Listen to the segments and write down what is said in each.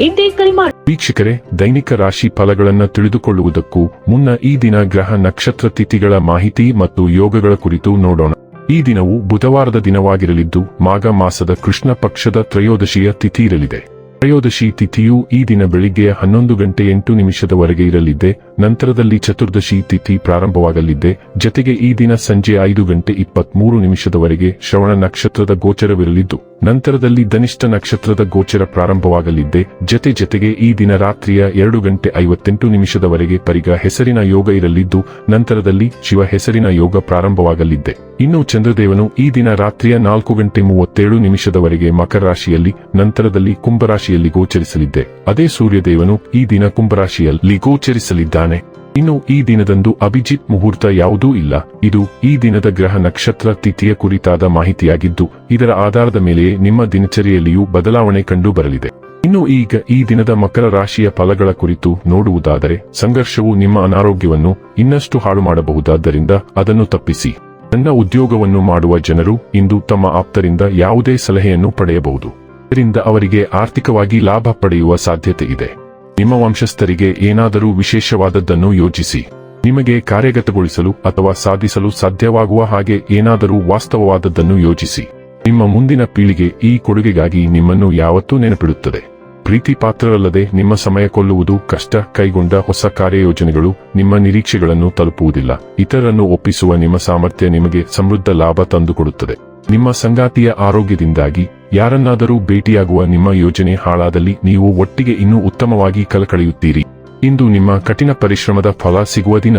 ಎಂದೇ ಕರೆ ವೀಕ್ಷಕರೇ, ದೈನಿಕ ರಾಶಿ ಫಲಗಳನ್ನು ತಿಳಿದುಕೊಳ್ಳುವುದಕ್ಕೂ ಮುನ್ನ ಈ ದಿನ ಗ್ರಹ ನಕ್ಷತ್ರ ತಿಥಿಗಳ ಮಾಹಿತಿ ಮತ್ತು ಯೋಗಗಳ ಕುರಿತು ನೋಡೋಣ. ಈ ದಿನವು ಬುಧವಾರದ ದಿನವಾಗಿರಲಿದ್ದು, ಮಾಘ ಮಾಸದ ಕೃಷ್ಣ ಪಕ್ಷದ ತ್ರಯೋದಶಿಯ ತಿಥಿ ಇರಲಿದೆ. ತ್ರಯೋದಶಿ ತಿಥಿಯು ಈ ದಿನ ಬೆಳಿಗ್ಗೆ ಹನ್ನೊಂದು ಗಂಟೆ ಎಂಟು ನಿಮಿಷದವರೆಗೆ ಇರಲಿದೆ ನಂತರದಲ್ಲಿ ಚತುರ್ದಶಿ ತಿಥಿ ಪ್ರಾರಂಭವಾಗಲಿದೆ ಜತೆಗೆ ಈ ದಿನ ಸಂಜೆ ಐದು ಗಂಟೆ ಇಪ್ಪತ್ಮೂರು ನಿಮಿಷದವರೆಗೆ ಶ್ರವಣ ನಕ್ಷತ್ರದ ಗೋಚರವಿರಲಿದ್ದು. ನಂತರದಲ್ಲಿ ಧನಿಷ್ಠ ನಕ್ಷತ್ರದ ಗೋಚರ ಪ್ರಾರಂಭವಾಗಲಿದ್ದೆ. ಜತೆ ಜತೆಗೆ ಈ ದಿನ ರಾತ್ರಿಯ ಎರಡು ಗಂಟೆ ಐವತ್ತೆಂಟು ನಿಮಿಷದವರೆಗೆ ಪರಿಗ ಹೆಸರಿನ ಯೋಗ ಇರಲಿದ್ದು, ನಂತರದಲ್ಲಿ ಶಿವ ಹೆಸರಿನ ಯೋಗ ಪ್ರಾರಂಭವಾಗಲಿದ್ದೆ. ಇನ್ನು ಚಂದ್ರದೇವನು ಈ ದಿನ ರಾತ್ರಿಯ ನಾಲ್ಕು ಗಂಟೆ ಮೂವತ್ತೇಳು ನಿಮಿಷದವರೆಗೆ ಮಕರ ರಾಶಿಯಲ್ಲಿ, ನಂತರದಲ್ಲಿ ಕುಂಭರಾಶಿಯಲ್ಲಿ ಗೋಚರಿಸಲಿದ್ದೆ. ಅದೇ ಸೂರ್ಯದೇವನು ಈ ದಿನ ಕುಂಭರಾಶಿಯಲ್ಲಿ ಗೋಚರಿಸಲಿದ್ದಾನೆ. ಇನ್ನು ಈ ದಿನದಂದು ಅಭಿಜಿತ್ ಮುಹೂರ್ತ ಯಾವುದೂ ಇಲ್ಲ. ಇದು ಈ ದಿನದ ಗ್ರಹ ನಕ್ಷತ್ರ ತಿಥಿಯ ಕುರಿತಾದ ಮಾಹಿತಿಯಾಗಿದ್ದು, ಇದರ ಆಧಾರದ ಮೇಲೆಯೇ ನಿಮ್ಮ ದಿನಚರಿಯಲ್ಲಿಯೂ ಬದಲಾವಣೆ ಕಂಡು ಬರಲಿದೆ. ಇನ್ನು ಈಗ ಈ ದಿನದ ಮಕರ ರಾಶಿಯ ಫಲಗಳ ಕುರಿತು ನೋಡುವುದಾದರೆ, ಸಂಘರ್ಷವು ನಿಮ್ಮ ಅನಾರೋಗ್ಯವನ್ನು ಇನ್ನಷ್ಟು ಹಾಳು ಮಾಡಬಹುದಾದ್ದರಿಂದ ಅದನ್ನು ತಪ್ಪಿಸಿ. ನನ್ನ ಉದ್ಯೋಗವನ್ನು ಮಾಡುವ ಜನರು ಇಂದು ತಮ್ಮ ಆಪ್ತರಿಂದ ಯಾವುದೇ ಸಲಹೆಯನ್ನು ಪಡೆಯಬಹುದು. ಇದರಿಂದ ಅವರಿಗೆ ಆರ್ಥಿಕವಾಗಿ ಲಾಭ ಪಡೆಯುವ ಸಾಧ್ಯತೆ ಇದೆ. ನಿಮ್ಮ ವಂಶಸ್ಥರಿಗೆ ಏನಾದರೂ ವಿಶೇಷವಾದದ್ದನ್ನು ಯೋಚಿಸಿ. ನಿಮಗೆ ಕಾರ್ಯಗತಗೊಳಿಸಲು ಅಥವಾ ಸಾಧಿಸಲು ಸಾಧ್ಯವಾಗುವ ಹಾಗೆ ಏನಾದರೂ ವಾಸ್ತವವಾದದ್ದನ್ನು ಯೋಚಿಸಿ. ನಿಮ್ಮ ಮುಂದಿನ ಪೀಳಿಗೆ ಈ ಕೊಡುಗೆಗಾಗಿ ನಿಮ್ಮನ್ನು ಯಾವತ್ತೂ ನೆನಪಿಡುತ್ತದೆ. ಪ್ರೀತಿ ಪಾತ್ರರಲ್ಲದೆ ನಿಮ್ಮ ಸಮಯ ಕೊಲ್ಲುವುದು ಕಷ್ಟ, ಕೈಗೊಂಡ ಹೊಸ ಕಾರ್ಯಯೋಜನೆಗಳು ನಿಮ್ಮ ನಿರೀಕ್ಷೆಗಳನ್ನು ತಲುಪುವುದಿಲ್ಲ. ಇತರರನ್ನು ಒಪ್ಪಿಸುವ ನಿಮ್ಮ ಸಾಮರ್ಥ್ಯ ನಿಮಗೆ ಸಮೃದ್ಧ ಲಾಭ ತಂದುಕೊಡುತ್ತದೆ. ನಿಮ್ಮ ಸಂಗಾತಿಯ ಆರೋಗ್ಯದಿಂದಾಗಿ ಯಾರನ್ನಾದರೂ ಭೇಟಿಯಾಗುವ ನಿಮ್ಮ ಯೋಜನೆ ಹಾಳಾದಲ್ಲಿ ನೀವು ಒಟ್ಟಿಗೆ ಇನ್ನೂ ಉತ್ತಮವಾಗಿ ಕಲಕಳೆಯುತ್ತೀರಿ ಇಂದು ನಿಮ್ಮ ಕಠಿಣ ಪರಿಶ್ರಮದ ಫಲ ಸಿಗುವ ದಿನ.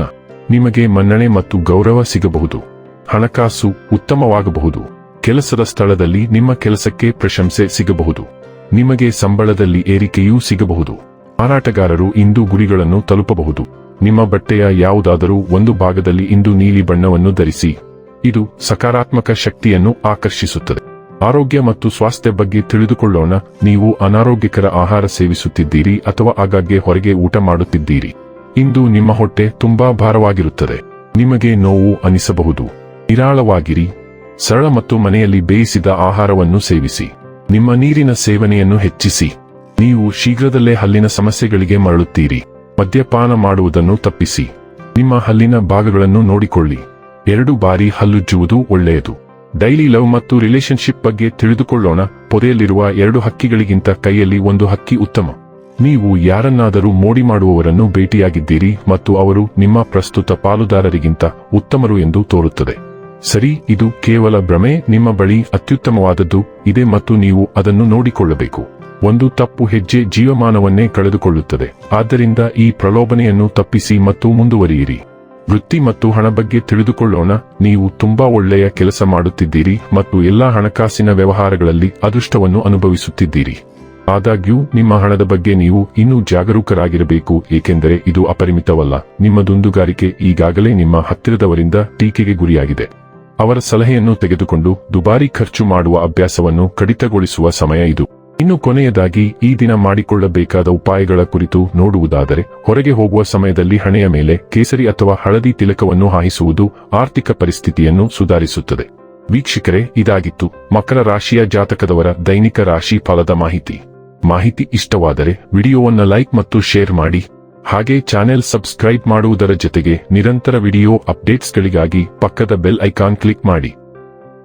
ನಿಮಗೆ ಮನ್ನಣೆ ಮತ್ತು ಗೌರವ ಸಿಗಬಹುದು. ಹಣಕಾಸು ಉತ್ತಮವಾಗಬಹುದು. ಕೆಲಸದ ಸ್ಥಳದಲ್ಲಿ ನಿಮ್ಮ ಕೆಲಸಕ್ಕೆ ಪ್ರಶಂಸೆ ಸಿಗಬಹುದು. ನಿಮಗೆ ಸಂಬಳದಲ್ಲಿ ಏರಿಕೆಯೂ ಸಿಗಬಹುದು. ಮಾರಾಟಗಾರರು ಇಂದು ಗುರಿಗಳನ್ನು ತಲುಪಬಹುದು. ನಿಮ್ಮ ಬಟ್ಟೆಯ ಯಾವುದಾದರೂ ಒಂದು ಭಾಗದಲ್ಲಿ ಇಂದು ನೀಲಿ ಬಣ್ಣವನ್ನು ಧರಿಸಿ. ಇದು ಸಕಾರಾತ್ಮಕ ಶಕ್ತಿಯನ್ನು ಆಕರ್ಷಿಸುತ್ತದೆ. ಆರೋಗ್ಯ ಮತ್ತು ಸ್ವಾಸ್ಥ್ಯ ಬಗ್ಗೆ ತಿಳಿದುಕೊಳ್ಳೋಣ. ನೀವು ಅನಾರೋಗ್ಯಕರ ಆಹಾರ ಸೇವಿಸುತ್ತಿದ್ದೀರಿ ಅಥವಾ ಆಗಾಗ್ಗೆ ಹೊರಗೆ ಊಟ ಮಾಡುತ್ತಿದ್ದೀರಿ. ಇಂದು ನಿಮ್ಮ ಹೊಟ್ಟೆ ತುಂಬಾ ಭಾರವಾಗಿರುತ್ತದೆ. ನಿಮಗೆ ನೋವು ಅನಿಸಬಹುದು. ನಿರಾಳವಾಗಿರಿ. ಸರಳ ಮತ್ತು ಮನೆಯಲ್ಲಿ ಬೇಯಿಸಿದ ಆಹಾರವನ್ನು ಸೇವಿಸಿ. ನಿಮ್ಮ ನೀರಿನ ಸೇವನೆಯನ್ನು ಹೆಚ್ಚಿಸಿ. ನೀವು ಶೀಘ್ರದಲ್ಲೇ ಹಲ್ಲಿನ ಸಮಸ್ಯೆಗಳಿಗೆ ಮರಳುತ್ತೀರಿ. ಮದ್ಯಪಾನ ಮಾಡುವುದನ್ನು ತಪ್ಪಿಸಿ. ನಿಮ್ಮ ಹಲ್ಲಿನ ಭಾಗಗಳನ್ನು ನೋಡಿಕೊಳ್ಳಿ. ಎರಡು ಬಾರಿ ಹಲ್ಲುಜ್ಜುವುದು ಒಳ್ಳೆಯದು. ಡೈಲಿ ಲವ್ ಮತ್ತು ರಿಲೇಶನ್ಶಿಪ್ ಬಗ್ಗೆ ತಿಳಿದುಕೊಳ್ಳೋಣ. ಪೊದೆಯಲ್ಲಿರುವ ಎರಡು ಹಕ್ಕಿಗಳಿಗಿಂತ ಕೈಯಲ್ಲಿ ಒಂದು ಹಕ್ಕಿ ಉತ್ತಮ. ನೀವು ಯಾರನ್ನಾದರೂ ಮೋಡಿ ಮಾಡುವವರನ್ನು ಭೇಟಿಯಾಗಿದ್ದೀರಿ ಮತ್ತು ಅವರು ನಿಮ್ಮ ಪ್ರಸ್ತುತ ಪಾಲುದಾರರಿಗಿಂತ ಉತ್ತಮರು ಎಂದು ತೋರುತ್ತದೆ. ಸರಿ, ಇದು ಕೇವಲ ಭ್ರಮೆ, ನಿಮ್ಮ ಬಳಿ ಅತ್ಯುತ್ತಮವಾದದ್ದು ಇದೆ ಮತ್ತು ನೀವು ಅದನ್ನು ನೋಡಿಕೊಳ್ಳಬೇಕು. ಒಂದು ತಪ್ಪು ಹೆಜ್ಜೆ ಜೀವಮಾನವನ್ನೇ ಕಳೆದುಕೊಳ್ಳುತ್ತದೆ. ಆದ್ದರಿಂದ ಈ ಪ್ರಲೋಭನೆಯನ್ನು ತಪ್ಪಿಸಿ ಮತ್ತು ಮುಂದುವರಿಯಿರಿ. ವೃತ್ತಿ ಮತ್ತು ಹಣ ಬಗ್ಗೆ ತಿಳಿದುಕೊಳ್ಳೋಣ. ನೀವು ತುಂಬಾ ಒಳ್ಳೆಯ ಕೆಲಸ ಮಾಡುತ್ತಿದ್ದೀರಿ ಮತ್ತು ಎಲ್ಲಾ ಹಣಕಾಸಿನ ವ್ಯವಹಾರಗಳಲ್ಲಿ ಅದೃಷ್ಟವನ್ನು ಅನುಭವಿಸುತ್ತಿದ್ದೀರಿ. ಆದಾಗ್ಯೂ, ನಿಮ್ಮ ಹಣದ ಬಗ್ಗೆ ನೀವು ಇನ್ನೂ ಜಾಗರೂಕರಾಗಿರಬೇಕು, ಏಕೆಂದರೆ ಇದು ಅಪರಿಮಿತವಲ್ಲ. ನಿಮ್ಮ ದುಂದುಗಾರಿಕೆ ಈಗಾಗಲೇ ನಿಮ್ಮ ಹತ್ತಿರದವರಿಂದ ಟೀಕೆಗೆ ಗುರಿಯಾಗಿದೆ. ಅವರ ಸಲಹೆಯನ್ನು ತೆಗೆದುಕೊಂಡು ದುಬಾರಿ ಖರ್ಚು ಮಾಡುವ ಅಭ್ಯಾಸವನ್ನು ಕಡಿತಗೊಳಿಸುವ ಸಮಯ ಇದು. ಇನ್ನು ಕೊನೆಯದಾಗಿ ಈ ದಿನ ಮಾಡಿಕೊಳ್ಳಬೇಕಾದ ಉಪಾಯಗಳ ಕುರಿತು ನೋಡುವುದಾದರೆ, ಹೊರಗೆ ಹೋಗುವ ಸಮಯದಲ್ಲಿ ಹಣೆಯ ಮೇಲೆ ಕೇಸರಿ ಅಥವಾ ಹಳದಿ ತಿಲಕವನ್ನು ಹಾಯಿಸುವುದು ಆರ್ಥಿಕ ಪರಿಸ್ಥಿತಿಯನ್ನು ಸುಧಾರಿಸುತ್ತದೆ. ವೀಕ್ಷಕರೇ, ಇದಾಗಿತ್ತು ಮಕರ ರಾಶಿಯ ಜಾತಕದವರ ದೈನಿಕ ರಾಶಿ ಫಲದ ಮಾಹಿತಿ. ಮಾಹಿತಿ ಇಷ್ಟವಾದರೆ ವಿಡಿಯೋವನ್ನ ಲೈಕ್ ಮತ್ತು ಶೇರ್ ಮಾಡಿ. ಹಾಗೆ ಚಾನೆಲ್ ಸಬ್ಸ್ಕ್ರೈಬ್ ಮಾಡುವುದರ ಜೊತೆಗೆ ನಿರಂತರ ವಿಡಿಯೋ ಅಪ್ಡೇಟ್ಸ್ಗಳಿಗಾಗಿ ಪಕ್ಕದ ಬೆಲ್ ಐಕಾನ್ ಕ್ಲಿಕ್ ಮಾಡಿ.